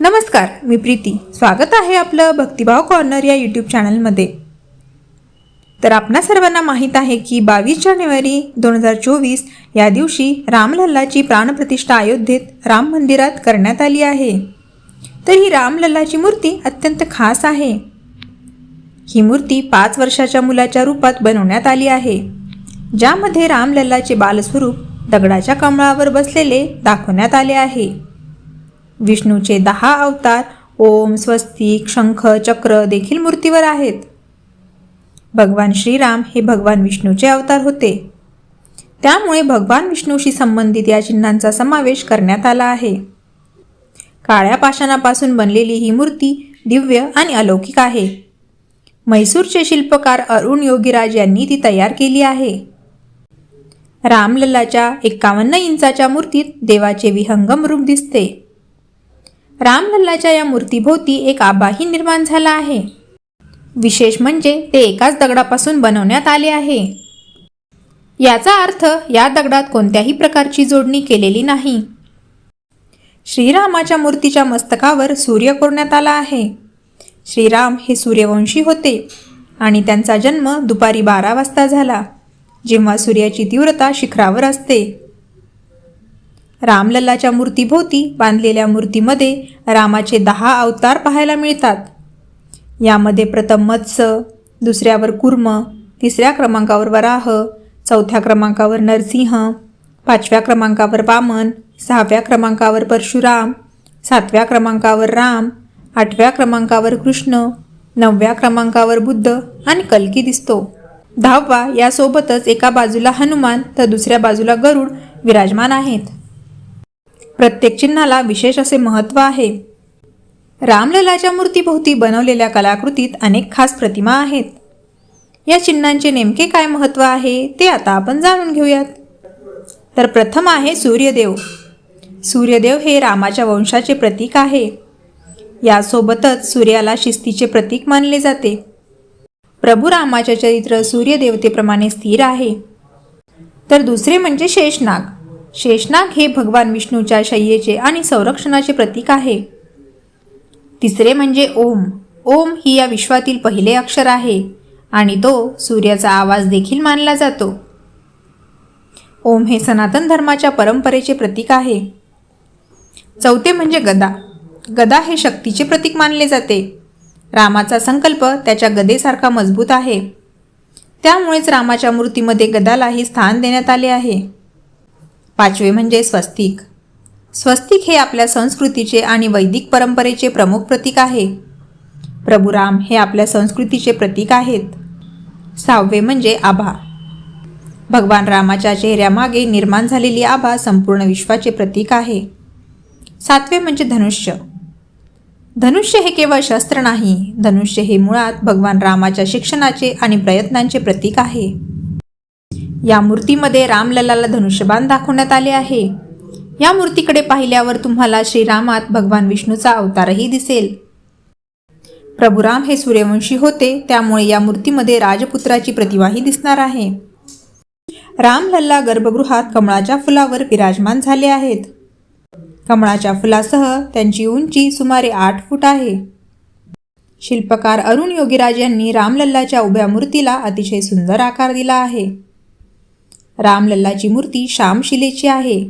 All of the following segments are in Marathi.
नमस्कार मी प्रीती. स्वागत आहे आपलं भक्तिभाव कॉर्नर या यूट्यूब चॅनलमध्ये. तर आपणा सर्वांना माहीत आहे की बावीस जानेवारी दोन हजार चोवीस या दिवशी रामलल्लाची प्राणप्रतिष्ठा अयोध्येत राम मंदिरात करण्यात आली आहे. तर ही रामलल्लाची मूर्ती अत्यंत खास आहे. ही मूर्ती पाच वर्षाच्या मुलाच्या रूपात बनवण्यात आली आहे ज्यामध्ये रामलल्लाचे बालस्वरूप दगडाच्या कमळावर बसलेले दाखवण्यात आले आहे. विष्णूचे दहा अवतार ओम स्वस्तिक शंख चक्र देखील मूर्तीवर आहेत. भगवान श्रीराम हे भगवान विष्णूचे अवतार होते. त्यामुळे भगवान विष्णूशी संबंधित या चिन्हांचा समावेश करण्यात आला आहे. काळ्या पाषाणापासून बनलेली ही मूर्ती दिव्य आणि अलौकिक आहे. म्हैसूरचे शिल्पकार अरुण योगीराज यांनी ती तयार केली आहे. रामलल्लाच्या एक्कावन्न इंचाच्या मूर्तीत देवाचे विहंगम रूप दिसते. रामलल्लाच्या या मूर्तीभोवती एक आबाही निर्माण झाला आहे. विशेष म्हणजे ते एकाच दगडापासून बनवण्यात आले आहे. याचा अर्थ या दगडात कोणत्याही प्रकारची जोडणी केलेली नाही. श्रीरामाच्या मूर्तीच्या मस्तकावर सूर्य कोरण्यात आला आहे. श्रीराम हे सूर्यवंशी होते आणि त्यांचा जन्म दुपारी बारा वाजता झाला जेव्हा सूर्याची तीव्रता शिखरावर असते. रामलल्लाच्या मूर्तीभोवती बांधलेल्या मूर्तीमध्ये रामाचे दहा अवतार पाहायला मिळतात. यामध्ये प्रथम मत्स्य दुसऱ्यावर कुर्म तिसऱ्या क्रमांकावर वराह चौथ्या क्रमांकावर नरसिंह पाचव्या क्रमांकावर वामन सहाव्या क्रमांकावर परशुराम सातव्या क्रमांकावर राम आठव्या क्रमांकावर कृष्ण नवव्या क्रमांकावर बुद्ध आणि कल्की दिसतो. दहावा यासोबतच एका बाजूला हनुमान तर दुसऱ्या बाजूला गरुड विराजमान आहेत. प्रत्येक चिन्हाला विशेष असे महत्त्व आहे. रामललाच्या मूर्तीभोवती बनवलेल्या कलाकृतीत अनेक खास प्रतिमा आहेत. या चिन्हांचे नेमके काय महत्त्व आहे ते आता आपण जाणून घेऊयात. तर प्रथम आहे सूर्यदेव. सूर्यदेव हे रामाच्या वंशाचे प्रतीक आहे. यासोबतच सूर्याला शिस्तीचे प्रतीक मानले जाते. प्रभू रामाचे चरित्र सूर्यदेवतेप्रमाणे स्थिर आहे. तर दुसरे म्हणजे शेषनाग. शेषनाग हे भगवान विष्णूच्या शय्येचे आणि संरक्षणाचे प्रतीक आहे. तिसरे म्हणजे ओम. ओम ही या विश्वातील पहिले अक्षर आहे आणि तो सूर्याचा आवाज देखील मानला जातो. ओम हे सनातन धर्माच्या परंपरेचे प्रतीक आहे. चौथे म्हणजे गदा. गदा हे शक्तीचे प्रतीक मानले जाते. रामाचा संकल्प त्याच्या गदेसारखा मजबूत आहे. त्यामुळेच रामाच्या मूर्तीमध्ये गदालाही स्थान देण्यात आले आहे. पाचवे म्हणजे स्वस्तिक. स्वस्तिक हे आपल्या संस्कृतीचे आणि वैदिक परंपरेचे प्रमुख प्रतीक आहे. प्रभुराम हे आपल्या संस्कृतीचे प्रतीक आहेत. सहावे म्हणजे आभा. भगवान रामाच्या चेहऱ्यामागे निर्माण झालेली आभा संपूर्ण विश्वाचे प्रतीक आहे. सातवे म्हणजे धनुष्य. धनुष्य हे केवळ शस्त्र नाही धनुष्य हे मुळात भगवान रामाच्या शिक्षणाचे आणि प्रयत्नांचे प्रतीक आहे. या मूर्तीमध्ये रामललाला धनुष्यबाण दाखवण्यात आले आहे. या मूर्तीकडे पाहिल्यावर तुम्हाला श्रीरामात भगवान विष्णूचा अवतारही दिसेल. प्रभुराम हे सूर्यवंशी होते त्यामुळे या मूर्तीमध्ये राजपुत्राची प्रतिमाही दिसणार आहे. रामलल्ला गर्भगृहात कमळाच्या फुलावर विराजमान झाले आहेत. कमळाच्या फुलासह त्यांची उंची सुमारे आठ फूट आहे. शिल्पकार अरुण योगीराज यांनी रामलल्लाच्या उभ्या मूर्तीला अतिशय सुंदर आकार दिला आहे. रामलल्लाची मूर्ती श्यामशिलेची आहे.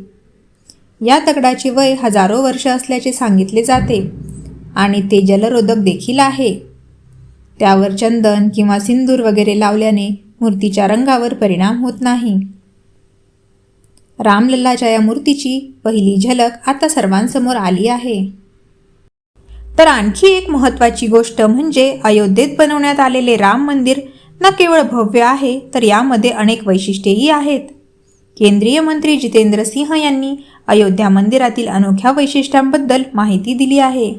या दगडाचे वय हजारो वर्ष असल्याचे सांगितले जाते आणि ते जलरोधक देखील आहे. त्यावर चंदन किंवा सिंदूर वगैरे लावल्याने मूर्तीच्या रंगावर परिणाम होत नाही. रामलल्लाच्या या मूर्तीची पहिली झलक आता सर्वांसमोर आली आहे. तर आणखी एक महत्त्वाची गोष्ट म्हणजे अयोध्येत बनवण्यात आलेले राम मंदिर न केवळ भव्य आहे तर यामध्ये अनेक वैशिष्ट्येही आहेत. केंद्रीय मंत्री जितेंद्र सिंह यांनी अयोध्या मंदिरातील अनोख्या वैशिष्ट्यांबद्दल माहिती दिली आहे.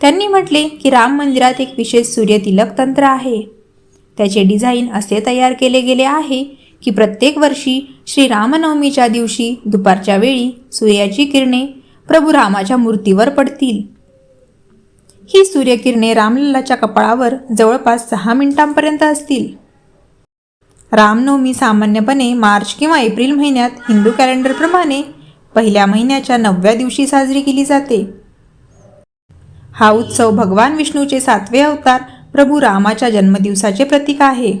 त्यांनी म्हटले की राम मंदिरात एक विशेष सूर्यतिलक तंत्र आहे. त्याचे डिझाईन असे तयार केले गेले आहे की प्रत्येक वर्षी श्री रामनवमीच्या दिवशी दुपारच्या वेळी सूर्याची किरणे प्रभू रामाच्या मूर्तीवर पडतील. ही सूर्यकिरणे रामलल्लाच्या कपाळावर जवळपास सहा मिनिटांपर्यंत असतील. रामनवमी सामान्यपणे मार्च किंवा एप्रिल महिन्यात हिंदू कॅलेंडरप्रमाणे पहिल्या महिन्याच्या नवव्या दिवशी साजरी केली जाते. हा उत्सव भगवान विष्णूचे सातवे अवतार प्रभू रामाच्या जन्मदिवसाचे प्रतीक आहे.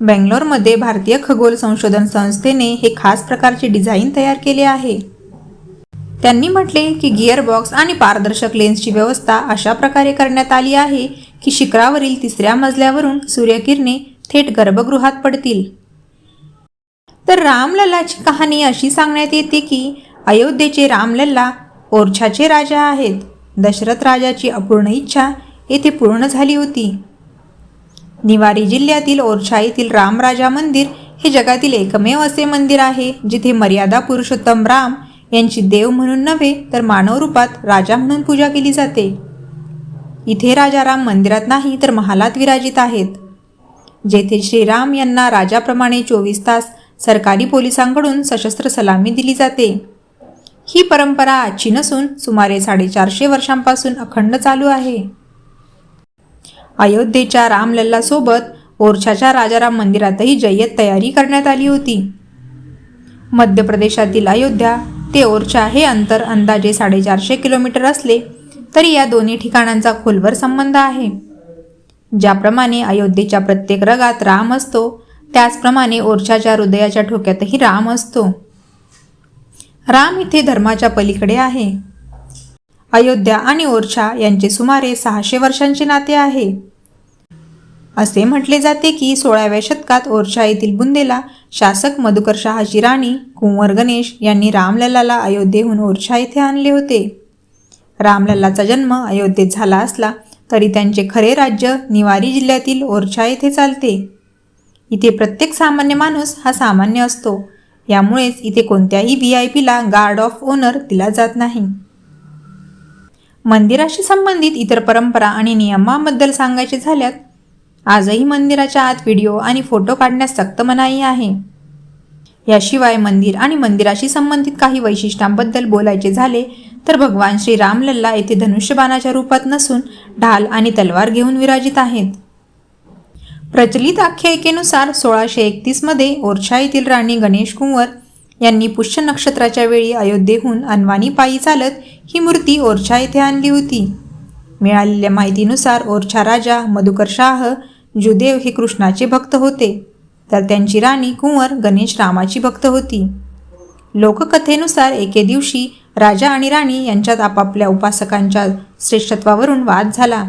बेंगलोरमध्ये भारतीय खगोल संशोधन संस्थेने हे खास प्रकारचे डिझाईन तयार केले आहे. त्यांनी म्हटले की गिअरबॉक्स आणि पारदर्शक लेन्सची व्यवस्था अशा प्रकारे करण्यात आली आहे की शिखरावरील तिसऱ्या मजल्यावरून सूर्यकिरणे थेट गर्भगृहात पडतील. तर रामलल्लाची कहाणी अशी सांगण्यात येते की अयोध्येचे रामलल्ला ओरछाचे राजा आहेत. दशरथ राजाची अपूर्ण इच्छा येथे पूर्ण झाली होती. निवारी जिल्ह्यातील ओरछा येथील रामराजा मंदिर हे जगातील एकमेव असे मंदिर आहे जिथे मर्यादा पुरुषोत्तम राम यांची देव म्हणून नव्हे तर मानव रूपात राजा म्हणून पूजा केली जाते. इथे राजाराम मंदिरात नाही तर महालात विराजित आहेत. जेथे श्रीराम यांना राजाप्रमाणे चोवीस तास सरकारी पोलिसांकडून सशस्त्र सलामी दिली जाते. ही परंपरा आजची नसून सुमारे साडेचारशे वर्षांपासून अखंड चालू आहे. अयोध्येच्या रामलल्लासोबत ओरछाच्या राजाराम मंदिरातही जय्यत तयारी करण्यात आली होती. मध्य प्रदेशातील अयोध्या ते ओरछा हे अंतर अंदाजे साडेचारशे किलोमीटर असले तरी या दोन्ही ठिकाणांचा खोलवर संबंध आहे. ज्याप्रमाणे अयोध्येच्या प्रत्येक रगात राम असतो त्याचप्रमाणे ओरछाच्या हृदयाच्या ठोक्यातही राम असतो. राम इथे धर्माच्या पलीकडे आहे. अयोध्या आणि ओरछा यांचे सुमारे सहाशे वर्षांचे नाते आहे. असे म्हटले जाते की सोळाव्या शतकात ओरछा येथील बुंदेला शासक मधुकर शहाची राणी कुंवर गणेश यांनी रामलल्लाला अयोध्येहून ओरछा येथे आणले होते. रामलल्लाचा जन्म अयोध्येत झाला असला तरी त्यांचे खरे राज्य निवारी जिल्ह्यातील ओरछा येथे चालते. इथे प्रत्येक सामान्य माणूस हा सामान्य असतो. यामुळेच इथे कोणत्याही व्ही आय पीला गार्ड ऑफ ओनर दिला जात नाही. मंदिराशी संबंधित इतर परंपरा आणि नियमांबद्दल सांगायचे झाल्यात आजही मंदिराच्या आत व्हिडिओ आणि फोटो काढण्यास सक्त मनाई आहे. याशिवाय मंदिर आणि मंदिराशी संबंधित काही वैशिष्ट्यांबद्दल बोलायचे झाले तर भगवान श्री रामलल्ला येथे धनुष्यबाणाच्या रूपात नसून ढाल आणि तलवार घेऊन विराजित आहेत. प्रचलित आख्यायिकेनुसार सोळाशे एकतीसमध्ये ओरछा येथील राणी गणेश कुंवर यांनी पुष्य नक्षत्राच्या वेळी अयोध्येहून अनवाणी पायी चालत ही मूर्ती ओरछा येथे आणली होती. मिळालेल्या माहितीनुसार ओरछा राजा मधुकर शाह जुदेव हे कृष्णाचे भक्त होते तर त्यांची राणी कुंवर गणेश रामाची भक्त होती. लोककथेनुसार एके दिवशी राजा आणि राणी यांच्यात आपापल्या उपासकांच्या श्रेष्ठत्वावरून वाद झाला.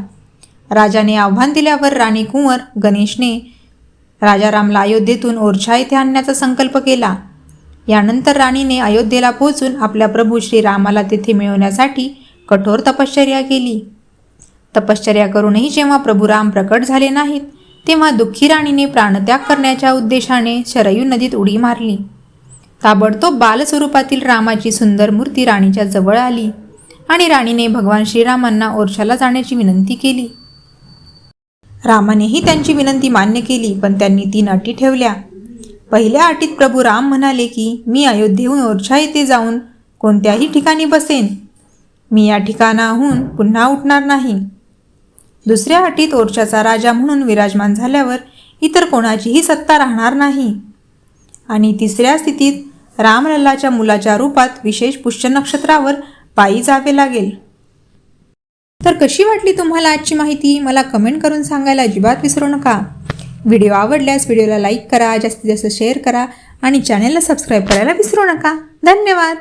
राजाने आव्हान दिल्यावर राणी कुंवर गणेशने राजा रामला अयोध्येतून ओरछा येथे आणण्याचा संकल्प केला. यानंतर राणीने अयोध्येला पोहोचून आपल्या प्रभू श्रीरामाला तेथे मिळवण्यासाठी कठोर तपश्चर्या केली. तपश्चर्या करूनही जेव्हा प्रभू राम प्रकट झाले नाहीत तेव्हा दुःखी राणीने प्राणत्याग करण्याच्या उद्देशाने शरयू नदीत उडी मारली. ताबडतोब बालस्वरूपातील रामाची सुंदर मूर्ती राणीच्या जवळ आली आणि राणीने भगवान श्रीरामांना ओरछाला जाण्याची विनंती केली. रामानेही त्यांची विनंती मान्य केली पण त्यांनी तीन अटी ठेवल्या. पहिल्या अटीत प्रभू राम म्हणाले की मी अयोध्येहून ओरछा येथे जाऊन कोणत्याही ठिकाणी बसेन. मी या ठिकाणाहून पुन्हा उठणार नाही. दुसऱ्या अटीत ओरछाचा राजा म्हणून विराजमान झाल्यावर इतर कोणाचीही सत्ता राहणार नाही. आणि तिसऱ्या स्थितीत रामलल्लाच्या मुलाच्या रूपात विशेष पुष्य नक्षत्रावर पायी जावे लागेल. तर कशी वाटली तुम्हाला आजची माहिती? मला कमेंट करून सांगायला अजिबात विसरू नका. व्हिडिओ आवडल्यास व्हिडिओला लाईक करा जास्तीत जास्त शेअर करा आणि चॅनेलला सबस्क्राईब करायला विसरू नका. धन्यवाद!